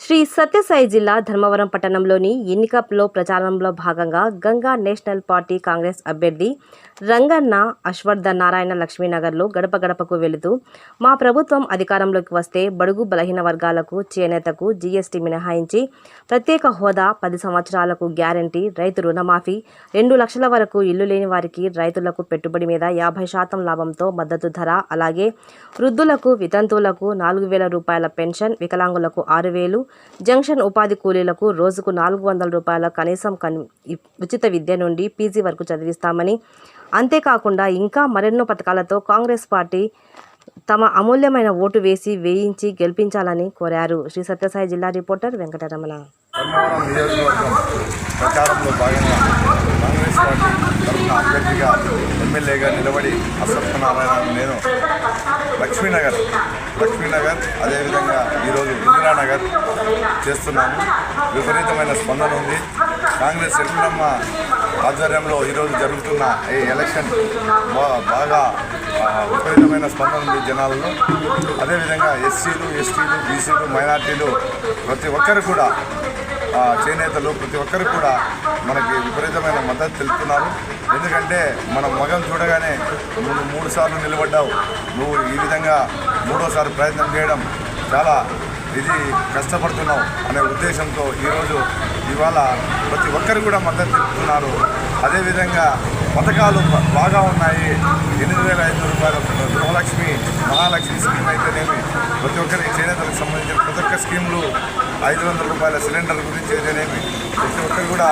శ్రీ సత్యసాయి జిల్లా ధర్మవరం పట్టణంలోని ఎన్నికలో ప్రచారంలో భాగంగా గంగా నేషనల్ పార్టీ కాంగ్రెస్ అభ్యర్థి రంగన్న అశ్వర్ధ నారాయణ లక్ష్మీనగర్లో గడప గడపకు వెళుతూ మా ప్రభుత్వం అధికారంలోకి వస్తే బడుగు బలహీన వర్గాలకు చేనేతకు జీఎస్టీ మినహాయించి ప్రత్యేక హోదా పది సంవత్సరాలకు గ్యారంటీ రైతు రుణమాఫీ రెండు లక్షల వరకు ఇల్లు లేని వారికి రైతులకు పెట్టుబడి మీద యాభై శాతం లాభంతో మద్దతు ధర అలాగే వృద్ధులకు వితంతువులకు నాలుగు వేల రూపాయల పెన్షన్ వికలాంగులకు ఆరు వేలు జంక్షన్ ఉపాధి కూలీలకు రోజుకు నాలుగు వందల రూపాయల కనీసం కన్ ఉచిత విద్య నుండి పీజీ వరకు చదివిస్తామని. అంతేకాకుండా ఇంకా మరెన్నో పథకాలతో కాంగ్రెస్ పార్టీ తమ అమూల్యమైన ఓటు వేసి వేయించి గెలిపించాలని కోరారు. శ్రీ సత్యసాయి జిల్లా రిపోర్టర్ వెంకటరమణ. ధర్మవరం నియోజకవర్గం ప్రచారంలో భాగంగా కాంగ్రెస్ పార్టీ తరఫున అభ్యర్థిగా ఎమ్మెల్యేగా నిలబడి అసత్యనారాయణ నేను లక్ష్మీనగర్ లక్ష్మీనగర్ అదేవిధంగా ఈరోజు ఇందిరానగర్ చేస్తున్నాము విపరీతమైన స్పందన ఉంది. కాంగ్రెస్ ఎల్లమ్మ ఆధ్వర్యంలో ఈరోజు జరుగుతున్న ఈ ఎలక్షన్ బాగా విపరీతమైన స్పందన ఉంది జనాలలో. అదేవిధంగా ఎస్సీలు ఎస్టీలు బీసీలు మైనార్టీలు ప్రతి ఒక్కరు కూడా చేనేతలు ప్రతి ఒక్కరు కూడా మనకి విపరీతమైన మద్దతు తెలుపుతున్నారు. ఎందుకంటే మన మగం చూడగానే నువ్వు మూడు సార్లు నిలబడ్డావు. నువ్వు ఈ విధంగా మూడోసారి ప్రయత్నం చేయడం చాలా ఇది కష్టపడుతున్నావు అనే ఉద్దేశంతో ఈరోజు ఇవాళ ప్రతి ఒక్కరు కూడా మద్దతు తెలుపుతున్నారు. అదేవిధంగా పథకాలు బాగా ఉన్నాయి. ఎనిమిది వేల ఐదు రూపాయలు గృహలక్ష్మి మహాలక్ష్మి స్కీమ్ అయితేనేమి ప్రతి ఒక్కరికి చేనేతలకు సంబంధించిన ప్రతి ఒక్క స్కీములు ఐదు వందల రూపాయల సిలిండర్ గురించి అయితేనేమి ప్రతి ఒక్కరు కూడా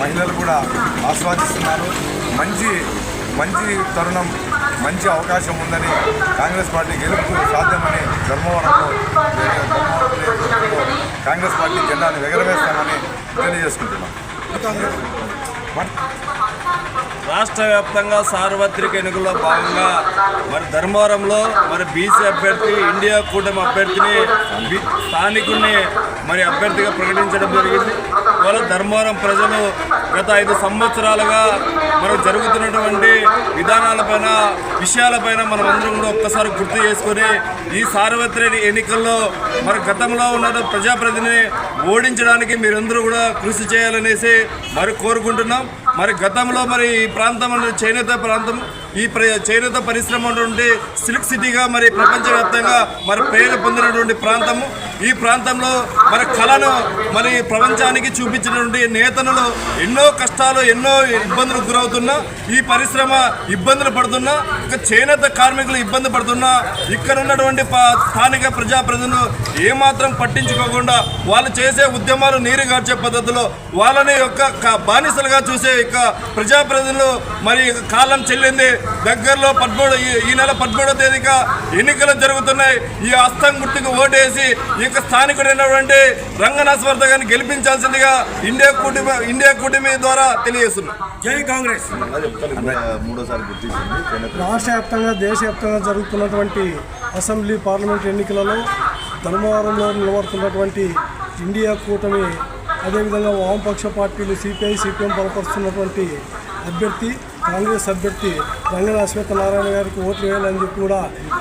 మహిళలు కూడా ఆస్వాదిస్తున్నారు. మంచి మంచి తరుణం మంచి అవకాశం ఉందని కాంగ్రెస్ పార్టీ గెలుపు సాధ్యమని ధర్మవరంలో ధర్మవరంలో కాంగ్రెస్ పార్టీ జెండాను ఎగరవేస్తామని తెలియజేసుకుంటున్నాం. రాష్ట్ర వ్యాప్తంగా సార్వత్రిక ఎన్నికల్లో భాగంగా మరి ధర్మవరంలో మరి బీసీ అభ్యర్థి ఇండియా కూటమి అభ్యర్థిని స్థానికుడిని మరి అభ్యర్థిగా ప్రకటించడం జరిగింది. వాళ్ళ ధర్మవరం ప్రజలు గత ఐదు సంవత్సరాలుగా మనకు జరుగుతున్నటువంటి విధానాలపైన విషయాలపైన మనం అందరం కూడా ఒక్కసారి గుర్తు చేసుకొని ఈ సార్వత్రిక ఎన్నికల్లో మరి గతంలో ఉన్న ప్రజాప్రతిని ఓడించడానికి మీరందరూ కూడా కృషి చేయాలనేసి మరి కోరుకుంటున్నాం. మరి గతంలో మరి ఈ ప్రాంతం అనేది చేనేత ప్రాంతం ఈ ప్ర చేనేత పరిశ్రమ ఉన్నటువంటి సిల్క్ సిటీగా మరి ప్రపంచవ్యాప్తంగా మరి పేరు పొందినటువంటి ప్రాంతము. ఈ ప్రాంతంలో మరి కళను మరి ప్రపంచానికి చూపించినటువంటి నేతలు ఎన్నో కష్టాలు ఎన్నో ఇబ్బందులు గురవుతున్నా ఈ పరిశ్రమ ఇబ్బందులు పడుతున్నా ఇక చేనేత కార్మికులు ఇబ్బంది పడుతున్నా ఇక్కడ ఉన్నటువంటి స్థానిక ప్రజాప్రతినిధులు ఏమాత్రం పట్టించుకోకుండా వాళ్ళు చేసే ఉద్యమాలు నీరు గార్చే పద్ధతిలో వాళ్ళని యొక్క బానిసలుగా చూసే యొక్క ప్రజాప్రతినిధులు మరి కాలం చెల్లింది. దగ్గరలో పదమూడు ఈ- నెల పదమూడో తేదీగా ఎన్నికలు జరుగుతున్నాయి. ఈ అస్తం గుర్తుకు ఓటేసి ఈ యొక్క స్థానికుడైనటువంటి రంగనాథవర్ధ గారిని గెలిపించాల్సిందిగా ఇండియా కూటమి ఇండియా కూటమి ద్వారా తెలియజేస్తున్నాం. జై కాంగ్రెస్. మూడోసారి రాష్ట్ర వ్యాప్తంగా దేశవ్యాప్తంగా జరుగుతున్నటువంటి అసెంబ్లీ పార్లమెంట్ ఎన్నికలలో ధర్మవరంలో నిలబడుతున్నటువంటి ఇండియా కూటమి అదేవిధంగా వామపక్ష పార్టీలు సిపిఐ సిపిఎం బలపరుస్తున్నటువంటి అభ్యర్థి కాంగ్రెస్ అభ్యర్థి రంగన అశ్వత్థ నారాయణ గారికి ఓట్లు వేయాలని చెప్పి కూడా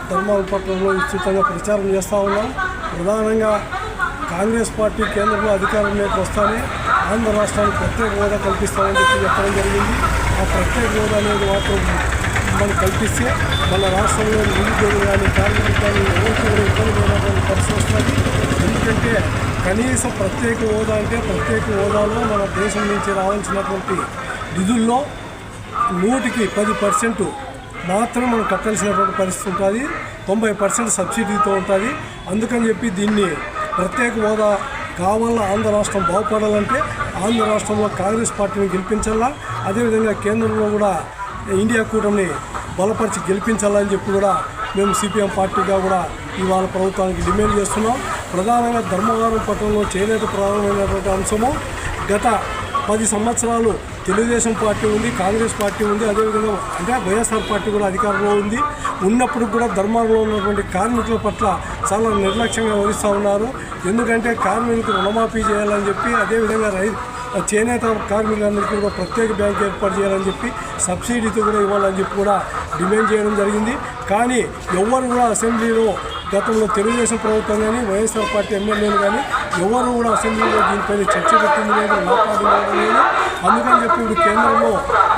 ధర్మవరం పట్టణంలో విస్తృతంగా ప్రచారం చేస్తూ ఉన్నాం. ప్రధానంగా కాంగ్రెస్ పార్టీ కేంద్రంలో అధికారంలోకి వస్తానే ఆంధ్ర రాష్ట్రానికి ప్రత్యేక హోదా కల్పిస్తామని చెప్పి చెప్పడం జరిగింది. ఆ ప్రత్యేక హోదా అనేది మాత్రం మనం కల్పిస్తే మన రాష్ట్రంలో నిరుద్యోగులు కానీ కార్మికులు కానీ ఎవరికి కూడా ఇబ్బంది లేనటువంటి పరిస్థితి వస్తుంది. ఎందుకంటే కనీసం ప్రత్యేక హోదా అంటే ప్రత్యేక హోదాలో మన దేశం నుంచి రావాల్సినటువంటి నిధుల్లో నూటికి పది పర్సెంట్ మాత్రం మనం కట్టాల్సినటువంటి పరిస్థితి ఉంటుంది. తొంభై పర్సెంట్ సబ్సిడీతో ఉంటుంది. అందుకని చెప్పి దీన్ని ప్రత్యేక హోదా కావాలా ఆంధ్ర రాష్ట్రం బాగుపడాలంటే ఆంధ్ర రాష్ట్రంలో కాంగ్రెస్ పార్టీని గెలిపించాలా? అదేవిధంగా కేంద్రంలో కూడా ఇండియా కూటమిని బలపరిచి గెలిపించాలని చెప్పి కూడా మేము సిపిఎం పార్టీగా కూడా ఇవాళ ప్రభుత్వానికి డిమాండ్ చేస్తున్నాం. ప్రధానంగా ధర్మవరం పట్టణంలో చేనేత ప్రధానమైనటువంటి అంశము గత పది సంవత్సరాలు తెలుగుదేశం పార్టీ ఉంది కాంగ్రెస్ పార్టీ ఉంది అదేవిధంగా అంటే వైఎస్ఆర్ పార్టీ కూడా అధికారంలో ఉంది. ఉన్నప్పుడు కూడా ధర్మాల్లో ఉన్నటువంటి కార్మికుల పట్ల చాలా నిర్లక్ష్యంగా వహిస్తూ ఉన్నారు. ఎందుకంటే కార్మికులకు రుణమాఫీ చేయాలని చెప్పి అదేవిధంగా రై చేనేత కార్మికులందరికీ కూడా ప్రత్యేక బ్యాంక్ ఏర్పాటు చేయాలని చెప్పి సబ్సిడీతో కూడా ఇవ్వాలని చెప్పి కూడా డిమాండ్ చేయడం జరిగింది. కానీ ఎవరు కూడా అసెంబ్లీలో గతంలో తెలుగుదేశం ప్రభుత్వం కానీ వైఎస్ఆర్ పార్టీ ఎమ్మెల్యేలు కానీ ఎవరు కూడా అసెంబ్లీలో దీనిపైన చర్చ పెట్టింది లేదు మాట్లాడింది లేదు. అందుకని చెప్పి ఇప్పుడు కేంద్రంలో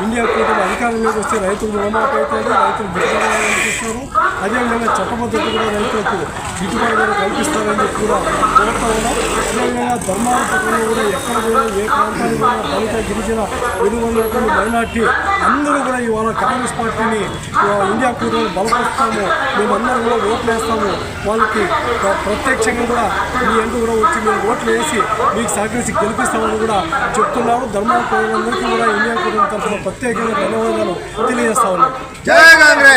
ఇండియా కూటమి అధికారంలోకి వస్తే రైతులు రుణమాఫీ అవుతుంది రైతులు గిట్టుబాటు ధర అదేవిధంగా చట్టబద్ధత కూడా రైతులకు గిట్టుబాటు కల్పిస్తారని చెప్పి కూడా కోరుతా ఉన్నాం. అదేవిధంగా ధర్మాల పట్టణంలో కూడా ఎక్కడ కూడా ఏ ప్రాంతానికి కూడా దళిత గిరిజన వెనుగొన్నటువంటి మైనార్టీ అందరూ కూడా ఇవాళ కాంగ్రెస్ పార్టీని ఇండియా కూటమి బలపరుస్తాము. మేమందరం కూడా ఓట్లు వేస్తాము. వాళ్ళకి ప్రత్యక్షంగా కూడా మీ ఎందు కూడా వచ్చి మేము ఓట్లు వేసి మీకు సహకరించి గెలిపిస్తామని కూడా చెప్తున్నారు ధర్మాల ప్రజలందరికీ కూడా ఇండియా కూటమి తరఫున ప్రత్యేకంగా ధన్యవాదాలు తెలియజేస్తా ఉన్నాం. కాంగ్రెస్!